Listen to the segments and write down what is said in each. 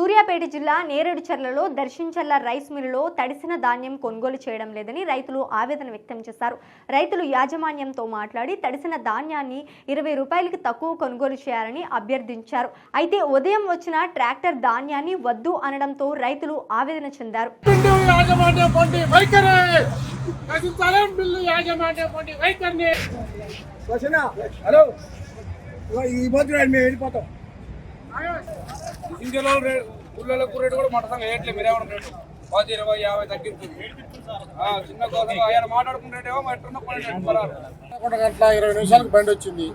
సూర్యాపేట జిల్లా నేరేడుచర్లలో దర్శించర్ల రైస్ మిల్లులో తడిసిన ధాన్యం కొనుగోలు చేయడం లేదని రైతులు ఆవేదన వ్యక్తం చేశారు. రైతులు యాజమాన్యంతో మాట్లాడి తడిసిన ధాన్యాన్ని ఇరవై రూపాయలకి తక్కువ కొనుగోలు చేయాలని అభ్యర్థించారు. అయితే ఉదయం వచ్చిన ట్రాక్టర్ ధాన్యాన్ని వద్దు అనడంతో రైతులు ఆవేదన చెందారు. బిల్లు యాజమాన్య పొంది రే- పుల్లలకు రేటు కూడా మట్టంగా వేయట్లేదు మీరేమన్నా రేటు పది ఇరవై యాభై తగ్గించింది ఆ, చిన్న కోసం ఆయన మాట్లాడుకుంటేమో గంటల ఇరవై నిమిషాలకు బండి వచ్చింది.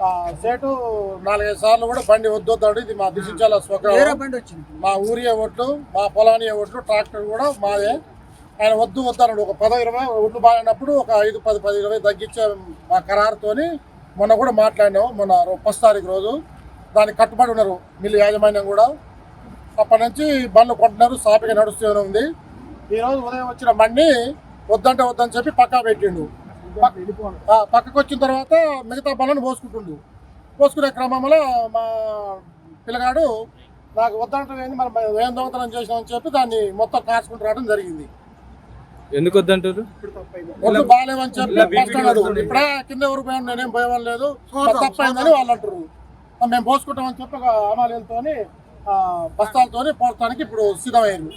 ఆ, సేటు నాలుగైదు సార్లు కూడా బండి వద్దొద్దాడు ఇది మా దిశించాల స్వగ్రామం బండి వచ్చింది. మా ఊరియే ఒట్లు మా పొలాని ఒట్లు ట్రాక్టర్ కూడా మాదే. ఆయన వద్దు వద్దన్నాడు. ఒక పదో ఇరవై ఒట్లు బాగానప్పుడు ఒక ఐదు పది పది ఇరవై తగ్గించే మా ఖరారుతోని. మొన్న కూడా మాట్లాడినాం మొన్న ఫస్ట్ తారీఖు రోజు. దానికి కట్టుబడి ఉన్నారు మిల్లు యాజమాన్యం కూడా. అప్పటి నుంచి బండ్లు కొంటున్నారు సాపిగా నడుస్తూనే ఉంది. ఈ రోజు ఉదయం వచ్చిన బండి వద్దంటే వద్దని చెప్పి పక్కా పెట్టిండు. పక్కకు వచ్చిన తర్వాత మిగతా బండ్లను పోసుకుంటుండు. పోసుకునే క్రమంలో మా పిల్లగాడు నాకు వద్దంటే ఏంది మేము ఏం దొంగతనం చేసినామని చెప్పి దాన్ని మొత్తం కాల్చుకుంటూ రావడం జరిగింది. ఎందుకు వద్దంటారు? ఒళ్ళు బాగాలేవని చెప్పి ఫస్ట్ అన్నాడు ఇప్పుడే కింద ఎవరు పోయాను నేనేం పోయేవాళ్ళు లేదు. తప్పైందని వాళ్ళు అంటారు మేము పోసుకుంటామని చెప్పి ఒక అమాలీలతోని బస్తాలతోని పోవటానికి ఇప్పుడు సిద్ధమయ్యారు.